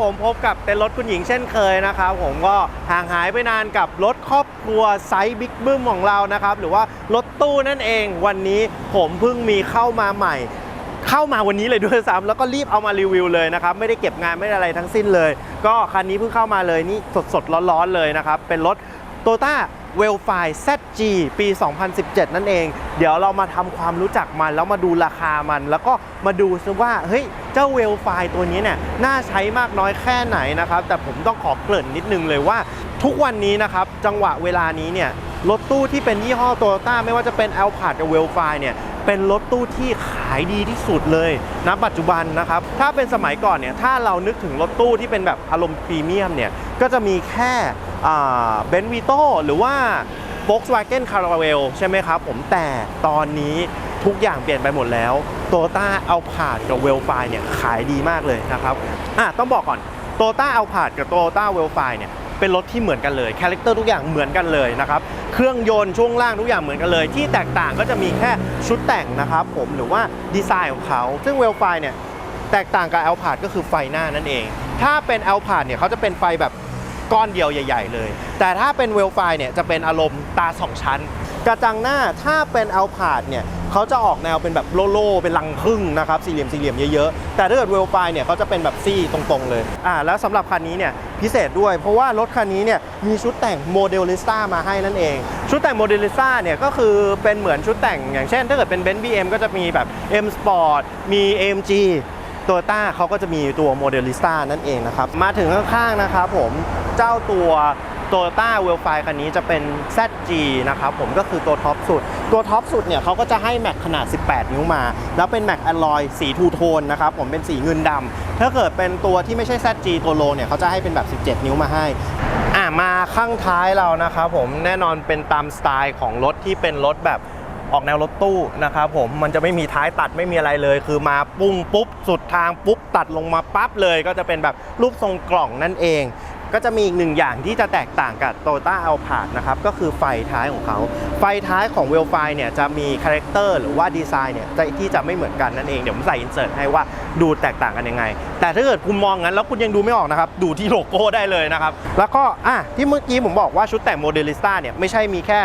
ผมพบกับเต็นรถคุณหญิงเช่นเคยนะครับ ผมก็ห่างหายไปนานกับรถครอบครัวไซส์บิ๊กบึ้มของเรานะครับ หรือว่ารถตู้นั่นเองวันนี้ผมเพิ่งมีเข้ามาใหม่ เข้ามาวันนี้เลยด้วยซ้ำแล้วก็รีบเอามารีวิวเลยนะครับ ไม่ได้เก็บงานไม่ได้อะไรทั้งสิ้นเลย ก็คันนี้เพิ่งเข้ามาเลยนี่สดๆร้อนๆเลยนะครับเป็นรถ t o y o t a w e l f i ZG ปี 2017 นั่นเอง เดี๋ยวเรามาทำความรู้จักมัน แล้วมาดูราคามัน แล้วก็มาดูซิว่า เฮ้ย เจ้า w e l f i ตัวนี้เนี่ยน่าใช้มากน้อยแค่ไหนนะครับ แต่ผมต้องขอเกริ่นนิดนึงเลยว่า ทุกวันนี้นะครับจังหวะเวลานี้เนี่ยรถตู้ที่เป็นยี่ห้อโตโยต้าไม่ว่าจะเป็น a l p a r d กับ w e l f i เนี่ยเป็นรถตู้ที่ขายดีที่สุดเลยณปัจจุบันนะครับ ถ้าเป็นสมัยก่อนเนี่ยถ้าเรานึกถึงรถตู้ที่เป็นแบบอารมณ์พรีเมียมเนี่ยก็จะมีแค่เบนวีโตหรือว่า Volkswagen Caravelle ใช่ไหมครับผมแต่ตอนนี้ ทุกอย่างเปลี่ยนไปหมดแล้ว t o y o t a a l p a r d กับ w e l f i เนี่ยขายดีมากเลยนะครับอะต้องบอกก่อน t o y o t a a l p a r d กับ Toyota w e l f i เนี่ยเป็นรถที่เหมือนกันเลยคาแรคเตอร์ทุกอย่างเหมือนกันเลยนะครับเครื่องยนต์ช่วงล่างทุกอย่างเหมือนกันเลย ที่แตกต่างก็จะมีแค่ชุดแต่งนะครับผมหรือว่าดีไซน์ของเขา ซึ่ง w e l f i เนี่ยแตกต่างกับ a l p a r d ก็คือไฟหน้านั่นเอง ถ้าเป็น a l p a r d เนี่ยเขาจะเป็นไฟแบบก้อนเดียวใหญ่ ๆ เลย แต่ถ้าเป็นเวลไฟเนี่ยจะเป็นอารมณ์ตาสองชั้น กระจังหน้าถ้าเป็นอัลพาดเนี่ยเขาจะออกแนวเป็นแบบโลโลเป็นรังพึ่งนะครับสี่เหลี่ยมสี่เหลี่ยมเยอะๆ แต่ถ้าเกิดเวลไฟเนี่ยเขาจะเป็นแบบซี่ตรงๆเลยอ่าแล้วสำหรับคันนี้เนี่ยพิเศษด้วย เพราะว่ารถคันนี้เนี่ยมีชุดแต่งโมเดลลิสต้ามาให้นั่นเอง ชุดแต่งโมเดลลิสต้าเนี่ยก็คือเป็นเหมือนชุดแต่งอย่างเช่น ถ้าเกิดเป็นเบนซ์บีเอ็มก็จะมีแบบ M Sport มี AMG โตโยต้าเขาก็จะมีตัวโมเดลิสต้านั่นเองนะครับ มาถึงข้างๆนะครับผมเจ้าตัว โตโยต้าเวลไฟคันนี้จะเป็น ZG นะครับผมก็คือตัวท็อปสุด ตัวท็อปสุดเนี่ยเขาก็จะให้แม็กขนาด 18 นิ้วมา แล้วเป็นแม็กอลลอยสีทูโทนนะครับผมเป็นสีเงินดำถ้าเกิดเป็นตัวที่ไม่ใช่ ZG ตัวโลเนี่ยเขาจะให้เป็นแบบ 17 นิ้วมาให้อะมาข้างท้ายเรานะครับผมแน่นอนเป็นตามสไตล์ของรถที่เป็นรถแบบออกแนวรถตู้นะครับผมมันจะไม่มีท้ายตัดไม่มีอะไรเลย คือมาปุ้งปุ๊บ สุดทางปุ๊บ ตัดลงมาปั๊บเลย ก็จะเป็นแบบรูปทรงกล่องนั่นเอง ก็จะมีอีกหนึ่งอย่างที่จะแตกต่างกับ t o y o t a a l p a r d นะครับก็คือไฟท้ายของเขา ไฟท้ายของเวลไฟเนี่ยจะมีคาแรคเตอร์หรือว่าดีไซน์เนี่ยที่จะไม่เหมือนกันนั่นเองเดี๋ยวผมใส่อินเสิร์ตให้ว่าดูแตกต่างกันยังไง แต่ถ้าเกิดคุณมองงั้นแล้วคุณยังดูไม่ออกนะครับ ดูที่โลโก้ได้เลยนะครับ แล้วก็อะที่เมื่อกี้ผมบอกว่าชุดแต่งโมเดลิสต้าเนี่ยไม่ใช่มีแค่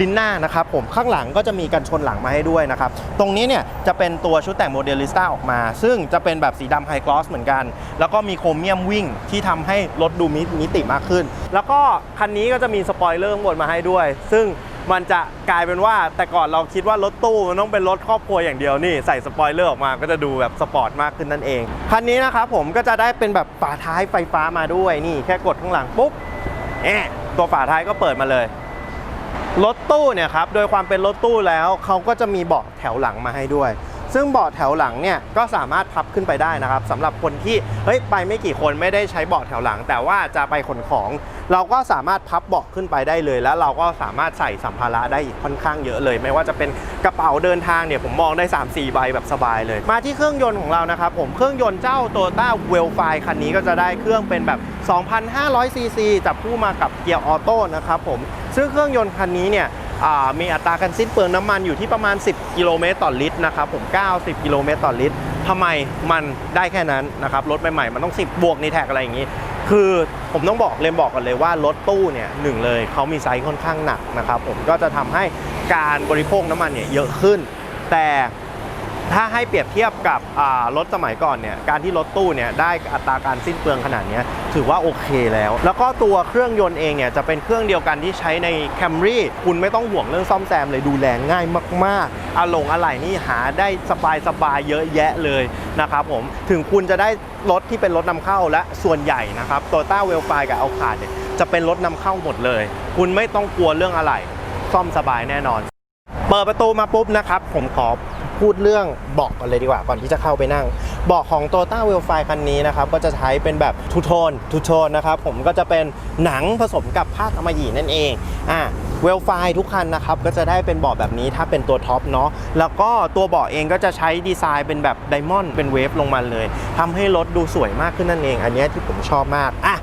ลิ้นหน้านะครับผมข้างหลังก็จะมีกันชนหลังมาให้ด้วยนะครับ ตรงนี้เนี่ยจะเป็นตัวชุดแต่งโมเดลิสต้าออกมา ซึ่งจะเป็นแบบสีดำไฮกลอสเหมือนกัน แล้วก็มีโครเมียมวิ่งที่ทำให้รถดูมิมิติมากขึ้น แล้วก็คันนี้ก็จะมีสปอยเลอร์ข้างบนมาให้ด้วย ซึ่งมันจะกลายเป็นว่าแต่ก่อนเราคิดว่ารถตู้มันต้องเป็นรถครอบครัวอย่างเดียวนี่ใส่สปอยเลอร์ออกมาก็จะดูแบบสปอร์ตมากขึ้นนั่นเอง คันนี้นะครับผมก็จะได้เป็นแบบฝาท้ายไฟฟ้ามาด้วยนี่แค่กดข้างหลังปุ๊บแอะตัวฝาท้ายก็เปิดมาเลย รถตู้เนี่ยครับโดยความเป็นรถตู้แล้วเขาก็จะมีเบาะแถวหลังมาให้ด้วย ซึ่งเบาะแถวหลังเนี่ยก็สามารถพับขึ้นไปได้นะครับสำหรับคนที่เฮ้ยไปไม่กี่คนไม่ได้ใช้เบาะแถวหลัง แต่ว่าจะไปขนของ เราก็สามารถพับเบาะขึ้นไปได้เลย แล้วเราก็สามารถใส่สัมภาระได้อีกค่อนข้างเยอะเลย ไม่ว่าจะเป็นกระเป๋าเดินทางเนี่ยผมมองได้ 3-4 ใบแบบสบายเลย มาที่เครื่องยนต์ของเรานะครับผมเครื่องยนต์เจ้า Toyota w e l f i คันนี้ก็จะได้เครื่องเป็นแบบ 2,500ซีซีจับคู่มากับเกียร์ออโต้นะครับผม ซึ่งเครื่องยนต์คันนี้เนี่ยมีอัตราการสิ้นเปลืองน้ำมันอยู่ที่ประมาณ 10 กิโลเมตรต่อลิตรนะครับผม 90 กิโลเมตรต่อลิตรทำไมมันได้แค่นั้นนะครับรถใหม่ๆมันต้อง 10 บวกในแท็กอะไรอย่างนี้ คือผมต้องบอกเลยบอกกันเลยว่ารถตู้เนี่ยหนึ่งเลยเขามีไซส์ค่อนข้างหนักนะครับผมก็จะทำให้การบริโภคน้ำมันเนี่ยเยอะขึ้น แต่ ถ้าให้เปรียบเทียบกับรถสมัยก่อนเนี่ยการที่รถตู้เนี่ยได้อัตราการสิ้นเปลืองขนาดนี้ถือว่าโอเคแล้ว แล้วก็ตัวเครื่องยนต์เองเนี่ยจะเป็นเครื่องเดียวกันที่ใช้ใน Camry คุณไม่ต้องห่วงเรื่องซ่อมแซมเลยดูแลง่ายมากๆอาลงอะไหล่นี่หาได้สบายๆเยอะแยะเลยนะครับผมถึงคุณจะได้รถที่เป็นรถนำเข้าและส่วนใหญ่นะครับ Toyota w e l f i กับ a l c a r เนี่ยจะเป็นรถนำเข้าหมดเลย คุณไม่ต้องกลัวเรื่องอะไหล่ซ่อมสบายแน่นอน เปิดประตูมาปุ๊บนะครับ ผมขอ พูดเรื่องเบาะกันเลยดีกว่าก่อนที่จะเข้าไปนั่งเบาะของ Toyota w e l f i คันนี้นะครับก็จะใช้เป็นแบบทูโทนทูโทนนะครับผมก็จะเป็นหนังผสมกับผ้าอมยีนั่นเองอ่าเวลไฟทุกคันนะครับก็จะได้เป็นเบาะแบบนี้ถ้าเป็นตัวท็อปเนาะแล้วก็ตัวเบาะเองก็จะใช้ดีไซน์เป็นแบบไดมอนด์เป็นเวฟลงมาเลยทำให้รถดูสวยมากขึ้นนั่นเอง อันนี้ที่ผมชอบมากอะ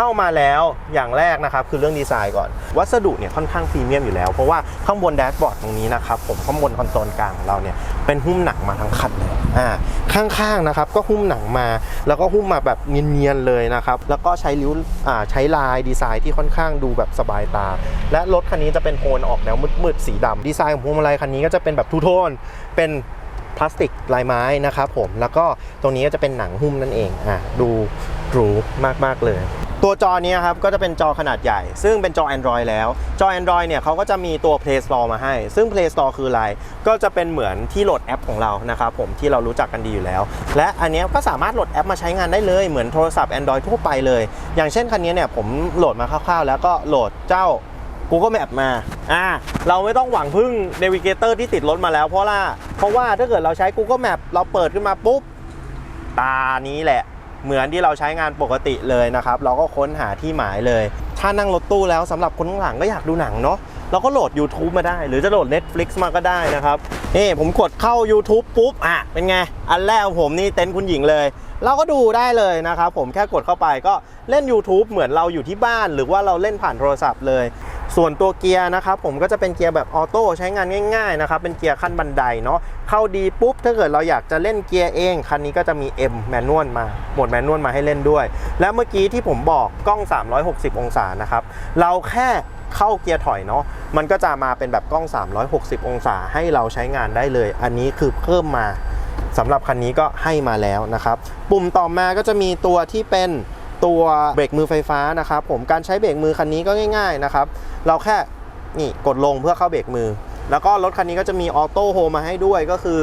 เข้ามาแล้วอย่างแรกนะครับคือเรื่องดีไซน์ก่อน วัสดุเนี่ยค่อนข้างพรีเมียมอยู่แล้ว เพราะว่าข้างบนแดชบอร์ดตรงนี้นะครับผมข้างบนคอนโซลกลางของเราเนี่ยเป็นหุ้มหนังมาทั้งคันเลยอ่าข้างๆนะครับก็หุ้มหนังมา แล้วก็หุ้มมาแบบเนียนๆเลยนะครับแล้วก็ใช้ริ้วอ่าใช้ลายดีไซน์ที่ค่อนข้างดูแบบสบายตา และรถคันนี้จะเป็นโทนออกแนวมืดๆสีดำดีไซน์ของพวงมาลัยคันนี้ก็จะเป็นแบบทูโทนเป็นพลาสติกลายไม้นะครับผมแล้วก็ตรงนี้ก็จะเป็นหนังหุ้มนั่นเองอะดูหรูมากๆเลย ตัวจอเนี้ครับก็จะเป็นจอขนาดใหญ่ ซึ่งเป็นจอ Android แล้ว จอ Android เนี่ยเขาก็จะมีตัว Play Store มาให้ ซึ่ง Play Store คืออะไร ก็จะเป็นเหมือนที่โหลดแอปของเรานะครับผมที่เรารู้จักกันดีอยู่แล้ว และอันนี้ก็สามารถโหลดแอปมาใช้งานได้เลยเหมือนโทรศัพท์ Android ทั่วไปเลย อย่างเช่นคันนี้เนี่ยผมโหลดมาคร่าวๆ แล้วก็โหลดเจ้า Google Map มา อ่า เราไม่ต้องหวังพึ่ง Navigator ที่ติดรถมาแล้วเพราะว่าเพราะว่าถ้าเกิดเราใช้ Google Map เราเปิดขึ้นมาปุ๊บ ตานี้แหละ เหมือนที่เราใช้งานปกติเลยนะครับ เราก็ค้นหาที่หมายเลย ถ้านั่งรถตู้แล้วสำหรับคนข้างหลังก็อยากดูหนังเนาะเราก็โหลด YouTube มาได้ หรือจะโหลด Netflix มาก็ได้นะครับนี่ผมกดเข้า YouTube ปุ๊บอะเป็นไง อันแรกผมนี่เต็นท์คุณหญิงเลย เราก็ดูได้เลยนะครับผมแค่กดเข้าไปก็เล่น YouTube เหมือนเราอยู่ที่บ้าน หรือว่าเราเล่นผ่านโทรศัพท์เลย ส่วนตัวเกียร์นะครับผมก็จะเป็นเกียร์แบบออโต้ใช้งานง่ายๆนะครับเป็นเกียร์ขั้นบันไดเนาะเข้าดีปุ๊บถ้าเกิดเราอยากจะเล่นเกียร์เอง คันนี้ก็จะมี M แมนนวลมาโหมดแมนนวลมาให้เล่นด้วย และเมื่อกี้ที่ผมบอกกล้อง 360 องศานะครับเราแค่เข้าเกียร์ถอยเนาะมันก็จะมาเป็นแบบกล้อง 360 องศาให้เราใช้งานได้เลย อันนี้คือเพิ่มมาสำหรับคันนี้ก็ให้มาแล้วนะครับปุ่มต่อมาก็จะมีตัวที่เป็น ตัวเบรกมือไฟฟ้านะครับผมการใช้เบรกมือคันนี้ก็ง่าย ๆนะครับ เราแค่นี่กดลงเพื่อเข้าเบรกมือ แล้วก็รถคันนี้ก็จะมีออโต้โฮมาให้ด้วยก็คือ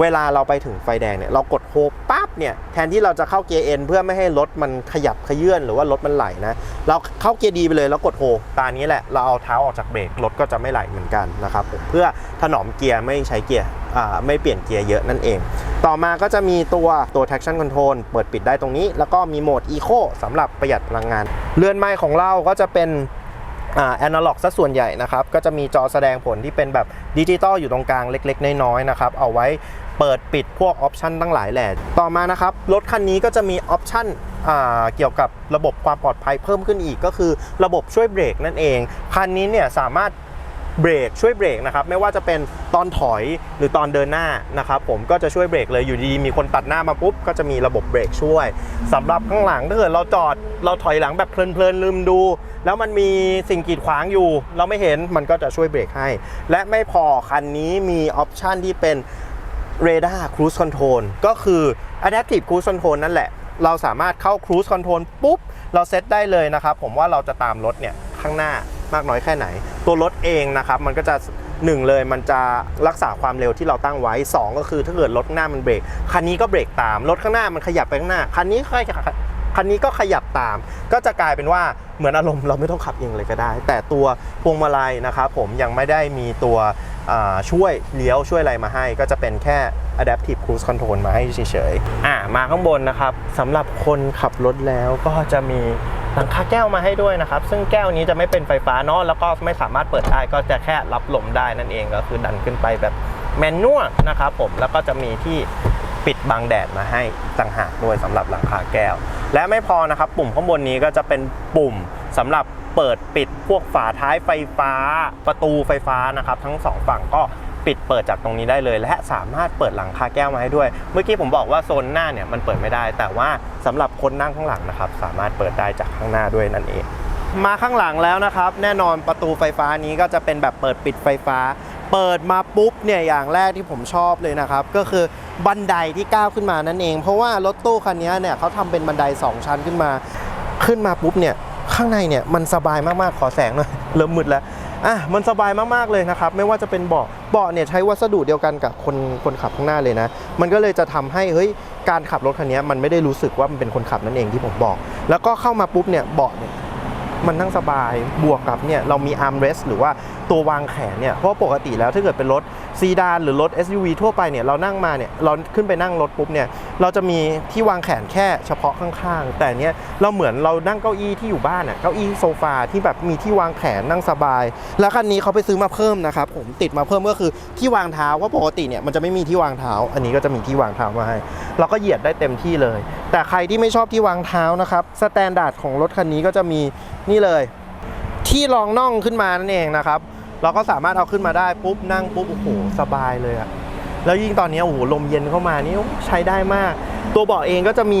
เวลาเราไปถึงไฟแดงเนี่ยเรากดโฮปั๊บเนี่ยแทนที่เราจะเข้าเกียร์เอ็นเพื่อไม่ให้รถมันขยับขยื่นหรือว่ารถมันไหลนะเราเข้าเกียร์ดีไปเลยแล้วกดโฮตานี้แหละเราเอาเท้าออกจากเบรกรถก็จะไม่ไหลเหมือนกันนะครับเพื่อถนอมเกียร์ไม่ใช้เกียร์อ่าไม่เปลี่ยนเกียร์เยอะนั่นเอง ต่อมาก็จะมีตัวตัว traction control เปิดปิดได้ตรงนี้ แล้วก็มีโหมด eco สำหรับประหยัดพลังงาน เรือนไม้ของเราก็จะเป็นอ่าแอนาล็อกซะส่วนใหญ่นะครับ ก็จะมีจอแสดงผลที่เป็นแบบดิจิตอลอยู่ตรงกลางเล็ก ๆ น้อยๆนะครับ เอาไว้เปิดปิดพวกออปชันตั้งหลายแหล่ต่อมานะครับ รถคันนี้ก็จะมีออปชันเกี่ยวกับระบบความปลอดภัยเพิ่มขึ้นอีกก็คือระบบช่วยเบรกนั่นเอง คันนี้เนี่ยสามารถ เบรกช่วยเบรกนะครับไม่ว่าจะเป็นตอนถอยหรือตอนเดินหน้านะครับผมก็จะช่วยเบรกเลยอยู่ดีมีคนตัดหน้ามาปุ๊บก็จะมีระบบเบรกช่วยสำหรับข้างหลังถ้าเกิดเราจอดเราถอยหลังแบบเพลินๆลืมดู แล้วมันมีสิ่งกีดขวางอยู่ เราไม่เห็นมันก็จะช่วยเบรกให้ และไม่พอคันนี้มีออปชันที่เป็น Radar Cruise Control ก็คือ Adaptive Cruise Control นั่นแหละ เราสามารถเข้า Cruise Control ปุ๊บ เราเซตได้เลยนะครับ ผมว่าเราจะตามรถเนี่ย ข้างหน้ามากน้อยแค่ไหน ตัวรถเองนะครับมันก็จะหนึ่งเลยมันจะรักษาความเร็วที่เราตั้งไว้ 2 ก็คือถ้าเกิดรถหน้ามันเบรกคันนี้ก็เบรกตามรถข้างหน้ามันขยับไปข้างหน้าคันนี้ค่อยคันนี้ก็ขยับตาม ก็จะกลายเป็นว่าเหมือนอารมณ์เราไม่ต้องขับเองเลยก็ได้ แต่ตัวพวงมาลัยนะครับผมยังไม่ได้มีตัวช่วยเลี้ยวช่วยอะไรมาให้ ก็จะเป็นแค่ adaptive cruise control มาให้เฉยๆอ่ามาข้างบนนะครับสำหรับคนขับรถแล้วก็จะมี หลังคาแก้วมาให้ด้วยนะครับ ซึ่งแก้วนี้จะไม่เป็นไฟฟ้าเนาะแล้วก็ไม่สามารถเปิดได้ก็จะแค่รับลมได้นั่นเองก็คือดันขึ้นไปแบบแมนนวลนะครับผมแล้วก็จะมีที่ปิดบังแดดมาให้ต่างหากด้วยสำหรับหลังคาแก้ว และไม่พอนะครับ ปุ่มข้างบนนี้ก็จะเป็นปุ่มสำหรับเปิดปิดพวกฝาท้ายไฟฟ้า ประตูไฟฟ้านะครับ ทั้งสองฝั่งก็ ปิดเปิดจากตรงนี้ได้เลย และสามารถเปิดหลังคาแก้วมาให้ด้วย เมื่อกี้ผมบอกว่าโซนหน้าเนี่ยมันเปิดไม่ได้ แต่ว่าสำหรับคนนั่งข้างหลังนะครับสามารถเปิดได้จากข้างหน้าด้วยนั่นเองมาข้างหลังแล้วนะครับ แน่นอนประตูไฟฟ้านี้ก็จะเป็นแบบเปิดปิดไฟฟ้า เปิดมาปุ๊บเนี่ยอย่างแรกที่ผมชอบเลยนะครับ ก็คือบันไดที่ก้าวขึ้นมานั่นเอง เพราะว่ารถตู้คันนี้เนี่ยเขาทำเป็นบันได 2 ชั้นขึ้นมา ขึ้นมาปุ๊บเนี่ยข้างในเนี่ยมันสบายมากๆขอแสงหน่อยเริ่มมืดแล้ว อะมันสบายมากๆเลยนะครับไม่ว่าจะเป็นเบาะเบาะเนี่ยใช้วัสดุเดียวกันกับคนคนขับข้างหน้าเลยนะ มันก็เลยจะทำให้เฮ้ยการขับรถคันนี้มันไม่ได้รู้สึกว่ามันเป็นคนขับนั่นเองที่ผมบอก แล้วก็เข้ามาปุ๊บเนี่ยเบาะเนี่ยมันนั่งสบายบวกกับเนี่ยเรามีอาร์มเรสหรือว่า ตัววางแขนเนี่ยเพราะปกติแล้วถ้าเกิดเป็นรถซีดานหรือรถ SUV ทั่วไปเนี่ยเรานั่งมาเนี่ยเราขึ้นไปนั่งรถปุ๊บเนี่ยเราจะมีที่วางแขนแค่เฉพาะข้างๆ แต่เนี้ยเราเหมือนเรานั่งเก้าอี้ที่อยู่บ้านอะเก้าอี้โซฟาที่แบบมีที่วางแขนนั่งสบาย แล้วคันนี้เขาไปซื้อมาเพิ่มนะครับผมติดมาเพิ่มก็คือที่วางเท้าว่าปกติเนี่ยมันจะไม่มีที่วางเท้า อันนี้ก็จะมีที่วางเท้ามาให้เราก็เหยียดได้เต็มที่เลย แต่ใครที่ไม่ชอบที่วางเท้านะครับสแตนดาร์ดของรถคันนี้ก็จะมีนี่เลยที่รองน่องขึ้นมานั่นเองนะครับ เราก็สามารถเอาขึ้นมาได้ปุ๊บนั่งปุ๊บโอ้โหสบายเลยอะแล้วยิ่งตอนนี้โอ้โหลมเย็นเข้ามานี่ใช้ได้มาก ตัวเบาะเองก็จะมี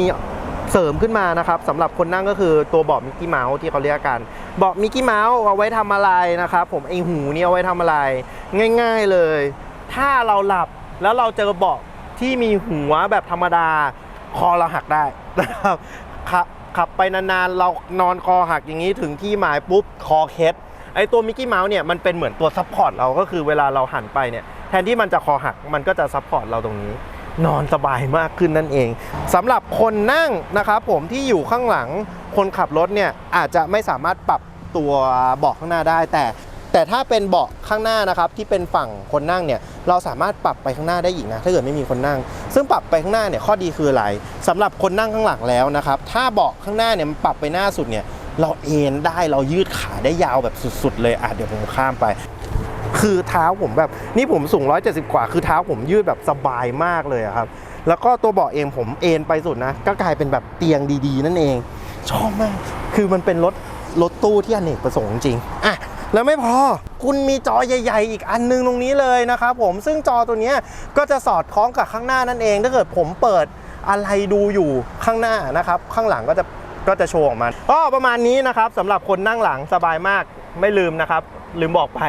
เสริมขึ้นมานะครับสำหรับคนนั่งก็คือตัวเบาะมิกกี้เมาส์ที่เขาเรียกกันเบาะมิกกี้เมาส์เอาไว้ทำอะไรนะครับผมไอหูนี่เอาไว้ทำอะไร ง่าย ๆเลย ถ้าเราหลับแล้วเราเจอเบาะที่มีหัวแบบธรรมดา คอเราหักได้นะครับขับขับไปนานๆ เรานอนคอหักอย่างนี้ถึงที่หมายปุ๊บคอเคล็ด ไอตัวมิกกี้เมาส์เนี่ยมันเป็นเหมือนตัวซัพพอร์ตเราก็คือเวลาเราหันไปเนี่ยแทนที่มันจะคอหักมันก็จะซัพพอร์ตเราตรงนี้ นอนสบายมากขึ้นนั่นเองสำหรับคนนั่งนะครับผมที่อยู่ข้างหลังคนขับรถเนี่ยอาจจะไม่สามารถปรับตัวเบาะข้างหน้าได้ แต่ แต่ถ้าเป็นเบาะข้างหน้านะครับที่เป็นฝั่งคนนั่งเนี่ยเราสามารถปรับไปข้างหน้าได้อีกนะถ้าเกิดไม่มีคนนั่ง ซึ่งปรับไปข้างหน้าเนี่ยข้อดีคืออะไรสำหรับคนนั่งข้างหลังแล้วนะครับถ้าเบาะข้างหน้าเนี่ยมันปรับไปหน้าสุดเนี่ย เราเอนได้เรายืดขาได้ยาวแบบสุด ๆ เลยอะเดี๋ยวผมข้ามไป คือเท้าผมแบบนี่ผมสูง 170 กว่า คือเท้าผมยืดแบบสบายมากเลยครับ แล้วก็ตัวเบาะเองผมเอนไปสุดนะ ก็กลายเป็นแบบเตียงดีๆ นั่นเอง ชอบมาก คือมันเป็นรถรถตู้ที่อเนกประสงค์จริงอะแล้วไม่พอคุณมีจอใหญ่ ๆ อีกอันนึงตรงนี้เลยนะครับผมซึ่งจอตัวนี้ก็จะสอดคล้องกับข้างหน้านั่นเอง ถ้าเกิดผมเปิดอะไรดูอยู่ข้างหน้านะครับ ข้างหลังก็จะ ก็จะโชว์ออกมาก็ประมาณนี้นะครับสำหรับคนนั่งหลังสบายมากไม่ลืมนะครับ ลืมบอกไป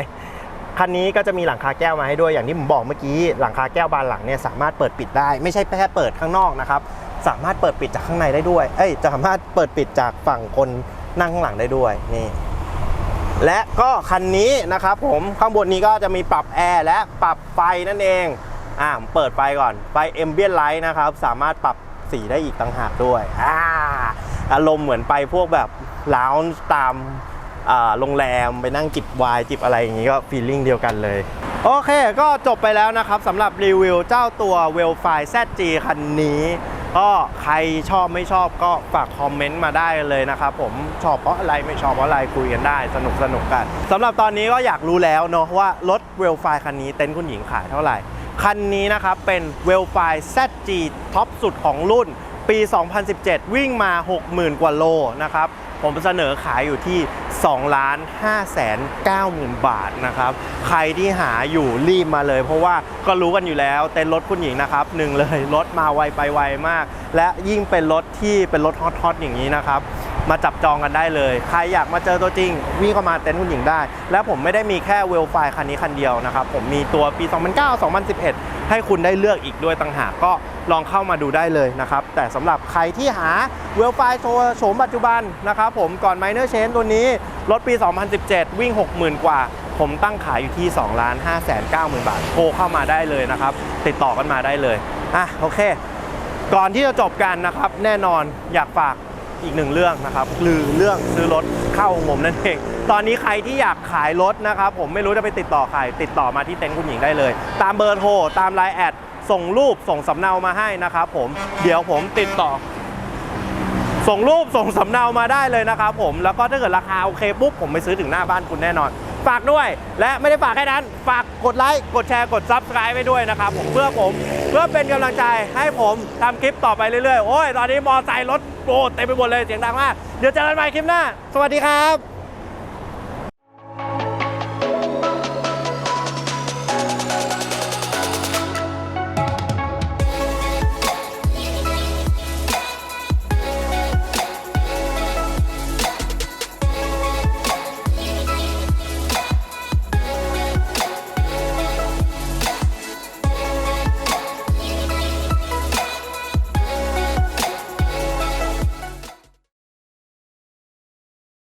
คันนี้ก็จะมีหลังคาแก้วมาให้ด้วยอย่างที่ผมบอกเมื่อกี้หลังคาแก้วบานหลังเนี่ยสามารถเปิดปิดได้ ไม่ใช่แค่เปิดข้างนอกนะครับสามารถเปิดปิดจากข้างในได้ด้วยเอ้ยจะสามารถเปิดปิดจากฝั่งคนนั่งข้างหลังได้ด้วยนี่และก็คันนี้นะครับผมข้างบนนี้ก็จะมีปรับแอร์และปรับไฟนั่นเองอ่าผมเปิดไฟก่อนไฟเอ็มเบียนไลท์นะครับสามารถปรับสีได้อีกต่างหากด้วยอ่า อารมณ์เหมือนไปพวกแบบลาวตามโรงแรมไปนั่งจิบวน์จิบอะไรอย่างนี้ก็ฟีลลิ่งเดียวกันเลย โอเคก็จบไปแล้วนะครับสำหรับรีวิวเจ้าตัว w e l f i ZG คันนี้ ก็ใครชอบไม่ชอบก็ฝากคอมเมนต์มาได้เลยนะครับผมชอบเพราะอะไรไม่ชอบเพราะอะไรคุยกันได้สนุกสนุกกันสำหรับตอนนี้ก็อยากรู้แล้วเนาะว่ารถ w e l f i คันนี้เต็นท์คุณหญิงขายเท่าไหร่ คันนี้นะครับเป็น w e l f i ZG ท็อปสุดของรุ่น ปี 2017 วิ่งมา 60,000 กว่าโลนะครับ ผมเสนอขายอยู่ที่ 2 ล้าน5แสน9หมื่นบาทนะครับ ใครที่หาอยู่รีบมาเลย เพราะว่าก็รู้กันอยู่แล้วเต็นรถคุณหญิงนะครับหนึ่งเลยรถมาไวไปไวมาก และยิ่งเป็นรถที่เป็นรถฮอตๆอย่างนี้นะครับมาจับจองกันได้เลย ใครอยากมาเจอตัวจริง วิ่งเข้ามาเต็นท์คุณหญิงได้ และผมไม่ได้มีแค่เวลไฟคันนี้คันเดียวนะครับ ผมมีตัวปี 2009 2011 ให้คุณได้เลือกอีกด้วยต่างหากก็ลองเข้ามาดูได้เลยนะครับ แต่สำหรับใครที่หาเวลไฟโโฉมปัจจุบันนะครับผมก่อน Minor Change ตัวนี้ รถปี 2017 วิ่ง 60,000 กว่า ผมตั้งขายอยู่ที่2ล้าน5แสน9หมื่นบาทโทรเข้ามาได้เลยนะครับ ติดต่อกันมาได้เลยอะโอเค ก่อนที่จะจบกันนะครับ แน่นอนอยากฝาก อีกหนึ่งเรื่องนะครับคือเรื่องซื้อรถเข้างมนั่นเอง ตอนนี้ใครที่อยากขายรถนะครับผมไม่รู้จะไปติดต่อใครติดต่อมาที่เต็นท์คุณหญิงได้เลย ตามเบอร์โทรตามไลน์แอดส่งรูปส่งสำเนามาให้นะครับผมเดี๋ยวผมติดต่อ ส่งรูปส่งสำเนามาได้เลยนะครับผมแล้วก็ถ้าเกิดราคาโอเคปุ๊บผมไปซื้อถึงหน้าบ้านคุณแน่นอน ฝากด้วย และไม่ได้ฝากแค่นั้น ฝากกดไลค์กดแชร์กดซับสไคร b ์ไปด้วยนะครับผมเพื่อผมเพื่อเป็นกำลังใจให้ผมทำคลิปต่อไปเรื่อยๆโอ้ยตอนนี้มอไซค์รถ โอ้เต็มไปหมดเลยเสียงดังมาก เดี๋ยวเจอกันใหม่คลิปหน้า สวัสดีครับ